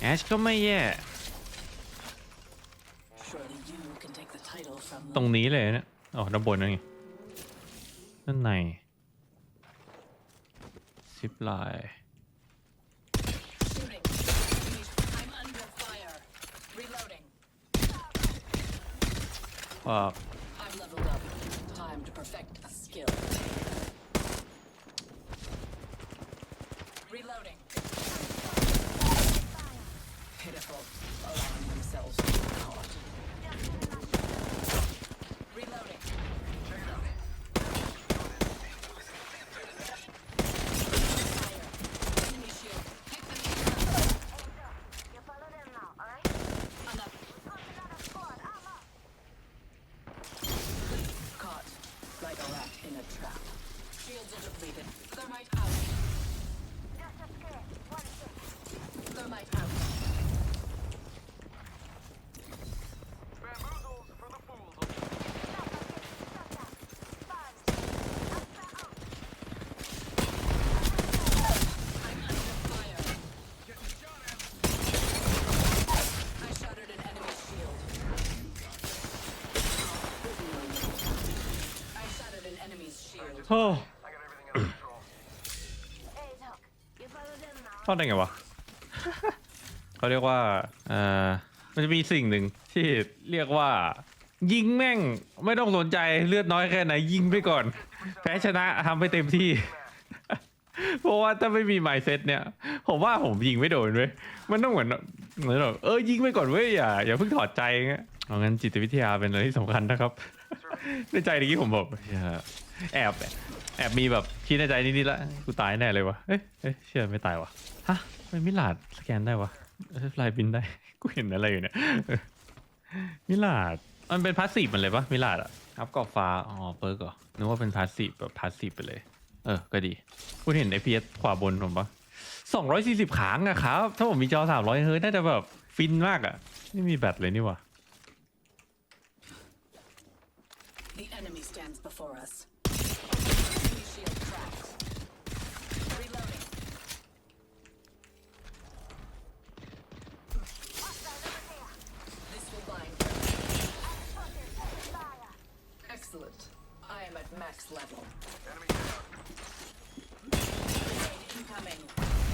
แอชก็ไม่แย่ ตรงนี้เลยนะอ๋อด้านบนนั่นไงด้านในซิปไลน์ปาก Reloading. Pitiful, allowing themselves to be caught. เข้าได้ไงวะ เขาเรียกว่าเอ่อมันจะมีสิ่งหนึ่งที่เรียกว่า ยิงแม่งไม่ต้องสนใจเลือดน้อยแค่ไหนยิงไปก่อน แพ้ชนะทำไปเต็มที่ เพราะว่าถ้าไม่มีไมเซ็ตเนี่ย ผมว่าผมยิงไม่โดนเว้ยมันต้องเหมือนเหมือนแบบเออยิงไปก่อนเว้ยอย่าอย่าเพิ่งถอดใจเงี้ยเอางั้นจิตวิทยาเป็นอะไรที่สำคัญนะครับ ในใจเมื่อกี้ผมแบบเหี้ยแอบแอบมีแบบคิดในใจนิดๆละกูตายแน่เลยวะเอ้ยเอ้ยเชื่อไม่ตายวะฮะไม่มิลาดสแกนได้วะเอ้ยฟลายบินได้ กูเห็นอะไรอยู่เนี่ยเออมิลาดมันเป็นพาสซีฟมันเลยปะมิลาดอะอัพกรอบฟ้าอ๋อเปิร์กเหรอนึกว่าเป็นพาสซีฟแบบพาสซีฟไปเลย เออ ก็ดีคุณเห็น FPS ขวาบนผมปะสองร้อยสี่สิบขางอะครับ ถ้าผมมีจอสามร้อยเฮ้ยน่าจะแบบฟินมากอะไม่มีแบตเลยนี่วะ stands before us. Enemy shield cracked. Reloading. This will bind. Excellent. I am at max level. Enemy down. Incoming.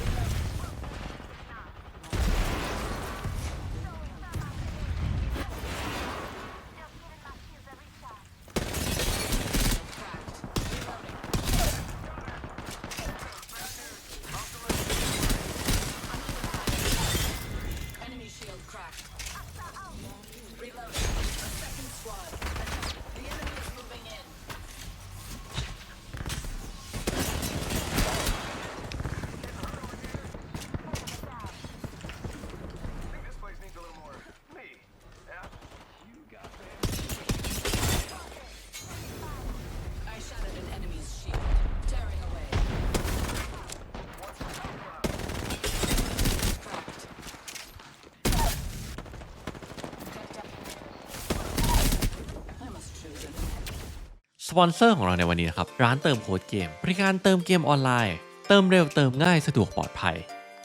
อนเซอร์ของเราในวันนี้นะครับ ร้านเติมโค้ดเกม บริการเติมเกมออนไลน์ เติมเร็วเติมง่ายสะดวกปลอดภัย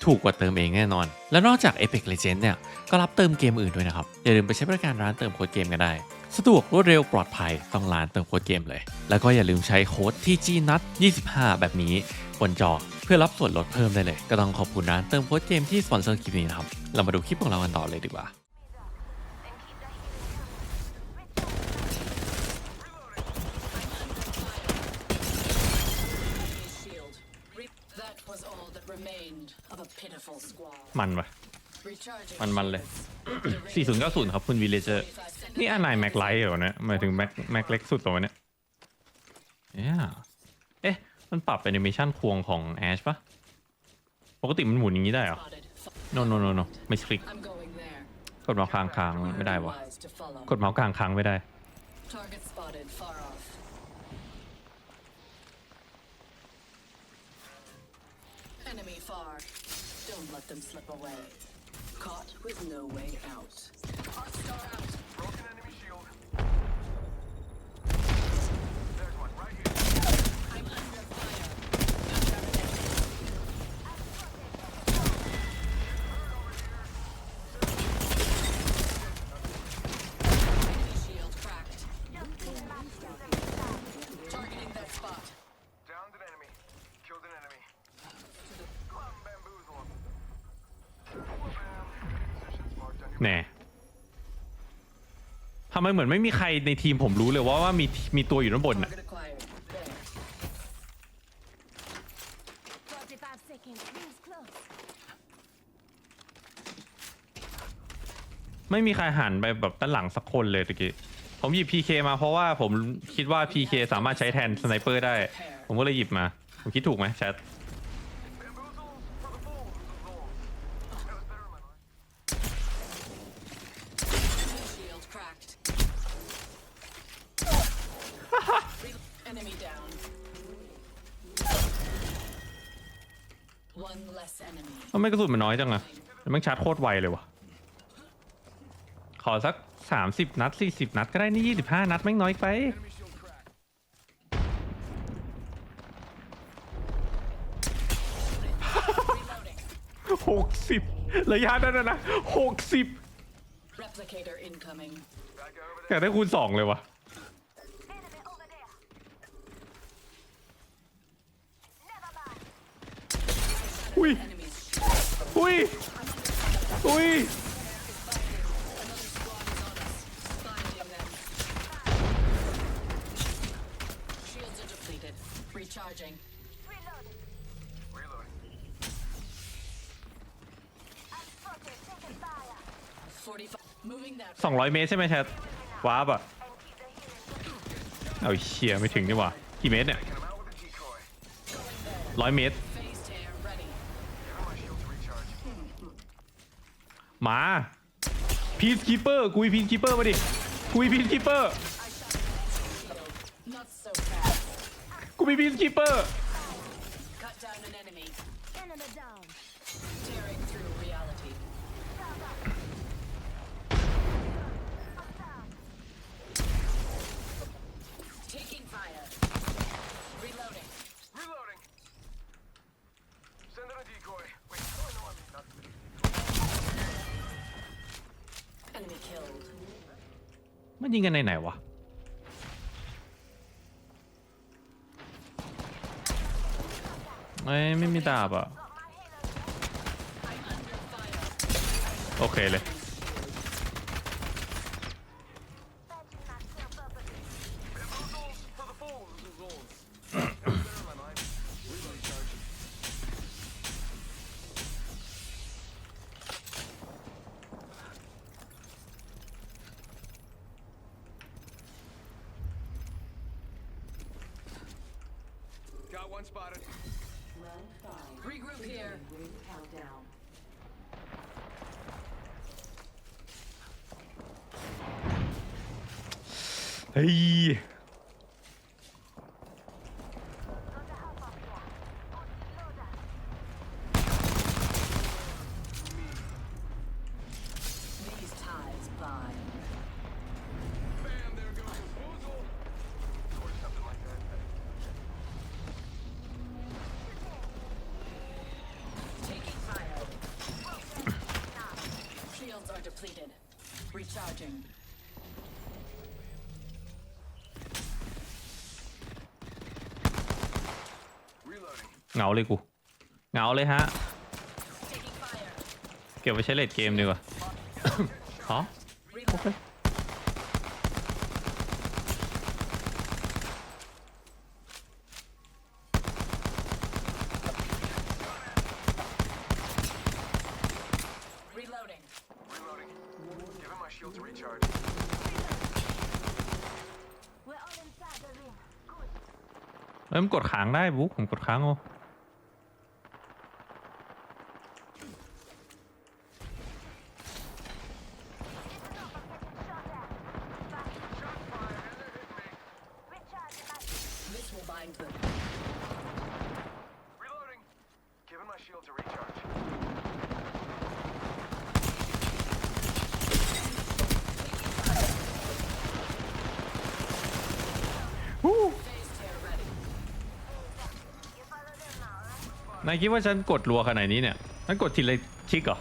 ถูกกว่าเติมเองแน่นอน และนอกจาก Epic Legends เนี่ยก็รับเติมเกมอื่นด้วยนะครับ อย่าลืมไปใช้บริการร้านเติมโค้ดเกมกันได้ สะดวกรวดเร็วปลอดภัยต้องร้านเติมโค้ดเกมเลย แล้วก็อย่าลืมใช้โค้ด TG NUT 25 แบบนี้บนจอเพื่อรับส่วนลดเพิ่มได้เลย ก็ต้องขอบคุณร้านเติมโค้ดเกมที่สปอนเซอร์คลิปนี้นะครับเรามาดูคลิปของเรากันต่อเลยดีกว่า that remained of a pitiful squad. มันปะ Recharging. มันมันเลย shields. 4090 ครับคุณวีเลเจอร์45นี่อันไหนแม็กไลท์เหรอเนี่ยหมายถึงแม็กแม็กเล็กสุดตัวเนี่ยเนี่ยเอ๊ะ มันปรับแอนิเมชันควงของแอชปะปกติมันหมุนอย่างนี้ได้เหรอ Spotted. no no no no ไม่คลิก I'm going there. กดเมาส์ค้างค้างไม่ได้วะ Wise to follow. กดเมาส์กลางค้างไม่ได้ Target spotted far off. Enemy far. Don't let them slip away. Caught with no way out. Arcstar out. แน่ทำไมเหมือนไม่มีใครในทีมผมรู้เลยว่าว่ามีมีตัวอยู่ด้านบนน่ะ ไม่มีใครหันไปแบบด้านหลังสักคนเลยตะกี้ ผมหยิบ PK มาเพราะว่าผมคิดว่า PK สามารถใช้แทนสไนเปอร์ได้ ผมก็เลยหยิบมา ผมคิดถูกไหมแชท ไมกระสุนมันน้อยจังอะแล้วมันชาร์จโคตรไวเลยวะขอสัก30นัด40นัดก็ได้นี่25นัดแม่งน้อยไป หกสิบระยะนั้นน่ะนะหกสิบ Replicator incoming. Back over อยากได้คูณสองเลยวะ Enemy over there. Never mind. อุ้ย Enemies. ยอุ้ยสองร้อยเมตรใช่ไหมแชทว้าบอะเอาเชียไม่ถึงดีกว่ากี่เมตรเนี่ยร้อยเมตร มาพีซคีเปอร์กุยพีซคีเปอร์มาดิกุยพีซคีเปอร์กูมีพีซคีเปอร์ Cut down an enemy. Enemy down. มันยิงกันในไหนวะเอ้ไม่มีดาบอะ โอเคเลย one spotted. Regroup here. เฮ้ย Recharging. Reloading. เหงาเลยกู เหงาเลยฮะ Taking fire. เก็บไว้ใช้เลดเกมดีกว่าฮะ Reloading. Reloading. เอ้ยมันกดค้างได้บุ๊กผมกดค้างเอา นายคิดว่าฉันกดรัวขนาดนี้เนี่ยฉันกดทีละชิกเหรอ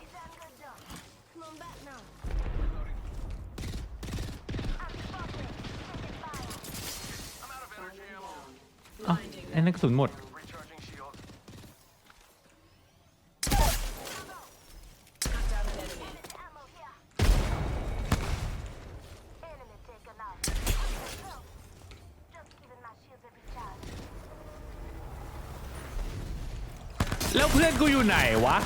You done good job. Come on back now. Reloading. I'm spotted. Taking fire. I'm out of energy ammo. เอ้าไอ้นั่นกระสุนหมด Recharging shield. แล้วเพื่อนกูอยู่ไหนวะ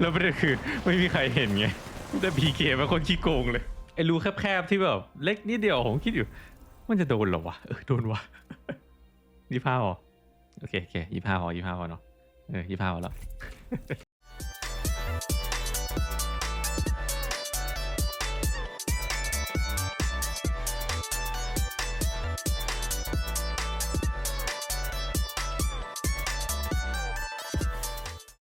แล้วประเด็นคือไม่มีใครเห็นไง แต่พีเคเป็นคนขี้โกงเลย ไอ้รูแคบๆที่แบบ เล็กนิดเดียวผมคิดอยู่ มันจะโดนเหรอวะ เออโดนวะยี่ห้าหรอ โอเคโอเคยี่ห้าหรอยี่ห้าหรอเนาะ เออยี่ห้าหรอแล้ว